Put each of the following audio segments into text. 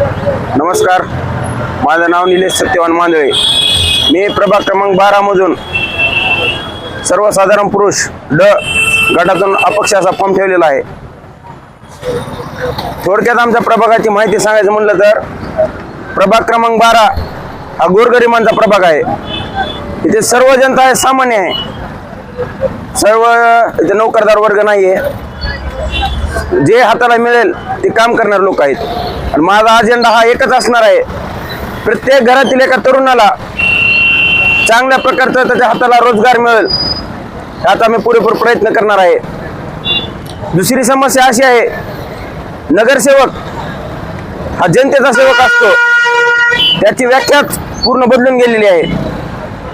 नमस्कार. माझं नाव निलेश सत्यवान मांदळे मी प्रभाग क्रमांक बारामधून सर्वसाधारण पुरुष ड गटातून अपक्ष असा फॉर्म ठेवलेला आहे. थोडक्यात आमच्या प्रभागाची माहिती सांगायचं म्हटलं तर प्रभाग क्रमांक बारा हा गोरगरिबांचा प्रभाग आहे. इथे सर्व जनता आहे सामान्य आहे. सर्व इथे नोकरदार वर्ग नाही आहे जे हाताला मिळेल ते काम करणारे लोक आहेत. आणि माझा अजेंडा हा एकच असणार आहे. प्रत्येक घरातील एका तरुणाला चांगल्या प्रकारचा त्याच्या हाताला रोजगार मिळेल याचा मी पुरेपूर प्रयत्न करणार आहे. दुसरी समस्या अशी आहे नगरसेवक हा जनतेचा सेवक असतो. त्याची व्याख्याच पूर्ण बदलून गेलेली आहे.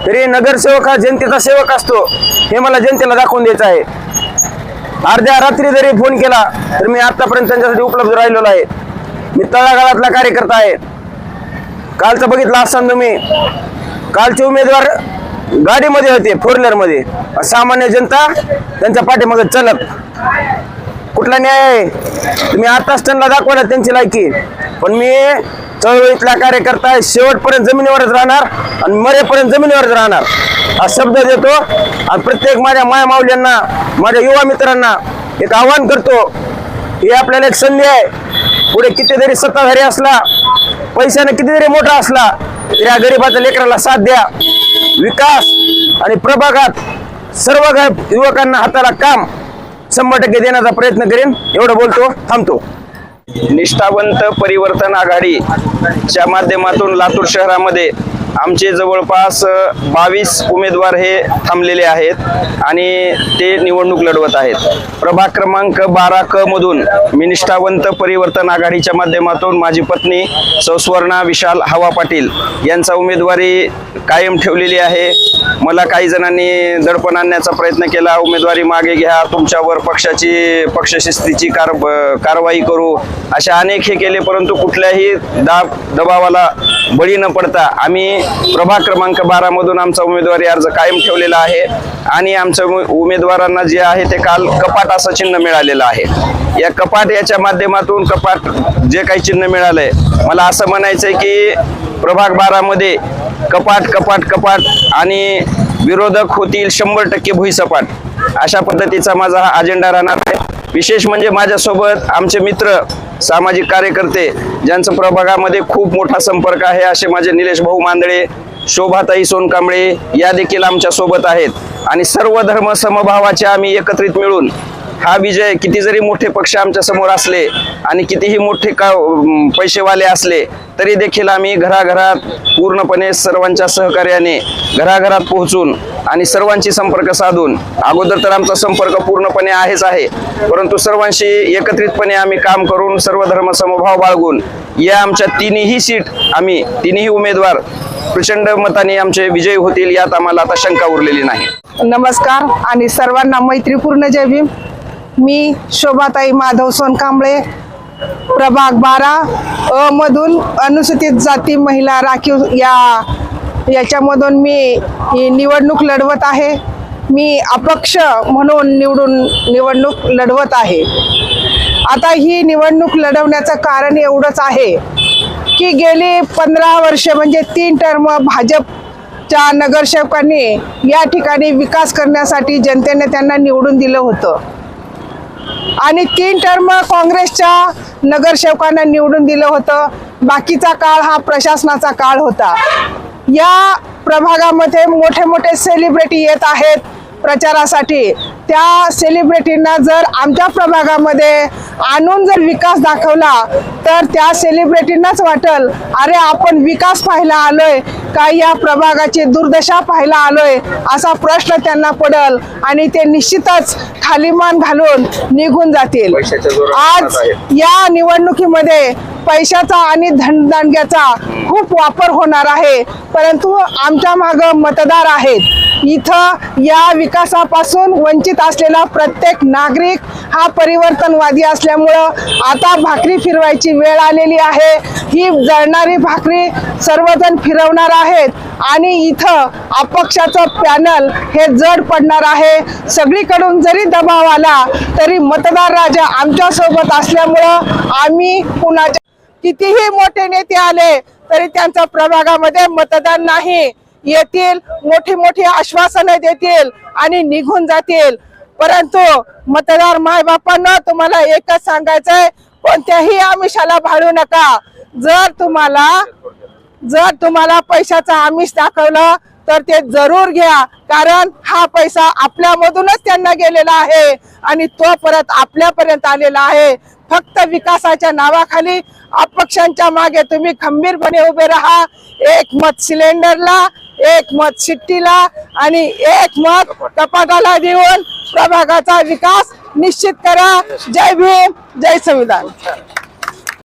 तरी नगरसेवक हा जनतेचा सेवक असतो हे मला जनतेला दाखवून द्यायचं आहे. अर्ध्या रात्री जरी फोन केला तर मी आतापर्यंत त्यांच्यासाठी उपलब्ध राहिलेलो आहे. मी तळागाळातला कार्यकर्ता आहे. कालचं बघितलं असताना तुम्ही कालचे उमेदवार गाडीमध्ये होते फोरमध्ये. सामान्य जनता त्यांच्या पाठीमागे चलत. कुठला न्याय आहे? तुम्ही आताच त्यांना दाखवला त्यांची लायकी. पण मी चळवळीतला कार्यकर्ता आहे. शेवटपर्यंत जमिनीवरच राहणार आणि मरेपर्यंत जमिनीवरच राहणार. हा शब्द देतो आणि प्रत्येक माझ्या माया माऊल्यांना माझ्या युवा मित्रांना एक आव्हान करतो. ही आपल्याला एक संधी आहे. पुढे कितीतरी सत्ताधारी असला पैशाने कितीतरी मोठा असला तरी या गरीबाच्या लेकराला साथ द्या. विकास आणि प्रभागात सर्व युवकांना हाताला काम शंभर टक्के देण्याचा प्रयत्न करेन. एवढं बोलतो थांबतो. निष्ठावंत परिवर्तन आघाडीच्या माध्यमातून लातूर शहरामध्ये आमचे जवळपास बावीस उमेदवार हे थांबलेले आहेत आणि ते निवडणूक लढवत आहेत. प्रभाग क्रमांक बारा क मधून मी निष्ठावंत परिवर्तन आघाडीच्या माध्यमातून माझी पत्नी सौस्वर्णा विशाल हवा पाटील यांचा उमेदवारी कायम ठेवलेली आहे. मला काही जणांनी दडपण आणण्याचा प्रयत्न केला. उमेदवारी मागे घ्या तुमच्यावर पक्षाची पक्षशिस्तीची कार कारवाई करू. अशा अनेक हे केले परंतु कुठल्याही दाब दबावाला बळी न पडता आम्ही प्रभाग क्रमांक बारा मधून आमचा उमेदवारी अर्ज कायम ठेवलेला आहे. आणि आमच्या उमे- उमेदवारांना जे आहे ते काल कपाट असं चिन्ह मिळालेलं आहे. या कपाट याच्या माध्यमातून कपाट जे काही चिन्ह मिळालंय मला असं म्हणायचंय की प्रभाग बारामध्ये कपाट कपाट कपाट आणि विरोधक होतील शंभर टक्के भुईसपाट. अशा पद्धतीचा माझा हा अजेंडा राहणार आहे. विशेष म्हणजे माझ्यासोबत आमचे मित्र सामाजिक कार्यकर्ते ज्यांचं प्रभागामध्ये खूप मोठा संपर्क आहे असे माझे निलेश भाऊ मांदळे शोभाताई सोनकांबळे या देखील आमच्यासोबत आहेत. आणि सर्व धर्म समभावाचे आम्ही एकत्रित मिळून हा विजय किती जरी मोठे पक्ष आमच्यासमोर असले आणि कितीही मोठे का पैसेवाले असले तरी देखील आम्ही घराघरात पूर्णपणे सर्वांच्या सहकार्याने घराघरात पोहोचून आणि सर्वांशी संपर्क साधून अगोदर तर आमचा संपर्क पूर्णपणे आहेच आहे परंतु सर्वांशी एकत्रितपणे आम्ही काम करून सर्व धर्म समभाव बाळगून या आमच्या तिन्ही सीट आम्ही तिन्ही उमेदवार प्रचंड मताने आमचे विजयी होतील यात आम्हाला आता शंका उरलेली नाही. नमस्कार आणि सर्वांना मैत्रीपूर्ण जय भीम. मी शोभाताई माधव सोनकांबळे प्रभाग बारा अ मधून अनुसूचित जाती महिला राखीव या याच्यामधून मी ही निवडणूक लढवत आहे. मी अपक्ष म्हणून निवडून निवडणूक लढवत आहे. आता ही निवडणूक लढवण्याचं कारण एवढंच आहे की गेली पंधरा वर्षे म्हणजे तीन टर्म भाजपच्या नगरसेवकांनी या ठिकाणी विकास करण्यासाठी जनतेने त्यांना निवडून दिलं होतं. आणि तीन टर्म काँग्रेसच्या नगरसेवकांना निवडून दिलं होतं. बाकीचा काळ हा प्रशासनाचा काळ होता. या प्रभागामध्ये मोठे मोठे सेलिब्रिटी येत आहेत. प्रचारासाठी त्या सेलिब्रिटींना जर आमच्या प्रभागामध्ये आणून जर विकास दाखवला तर त्या सेलिब्रिटींनाच वाटल. अरे आपण विकास पाहायला आलोय का या प्रभागाची दुर्दशा पाहायला आलोय असा प्रश्न त्यांना पडल आणि ते निश्चितच खाली मान घालून निघून जातील. आज. या निवडणुकीमध्ये पैशाचा आणि धनदांडग्याचा खूप वापर होणार आहे परंतु आमच्या माग मतदार आहेत. इथं या विकासापासून वंचित असलेला प्रत्येक नागरिक हा परिवर्तनवादी असल्यामुळं आता भाकरी फिरवायची वेळ आलेली आहे. ही जळणारी भाकरी सर्वजण फिरवणार आहेत आणि इथं अपक्षाचं पॅनल हे जड पडणार आहे. सगळीकडून जरी दबाव आला तरी मतदार राजा आमच्यासोबत असल्यामुळं आम्ही कुणाच्या कितीही मोठे नेते आले तरी त्यांचा प्रभागामध्ये मतदान नाही. येतील मोठी मोठी आश्वासनं देतील आणि निघून जातील. परंतु मतदार माय बापांना तुम्हाला एकच सांगायचंय कोणत्याही आमिषाला भाडू नका. जर तुम्हाला जर तुम्हाला पैशाचं आमिष दाखवलं तर ते जरूर घ्या कारण हा पैसा आपल्यामधूनच त्यांना गेलेला आहे आणि तो परत आपल्यापर्यंत आलेला आहे. फक्त विकासाच्या नावाखाली अपक्षांच्या मागे तुम्ही खंबीरपणे उभे राहा. एक मत सिलेंडरला एक मत शिट्टीला आणि एक मत कपाटाला देऊन प्रभागाचा विकास निश्चित करा. जय भीम जय संविधान.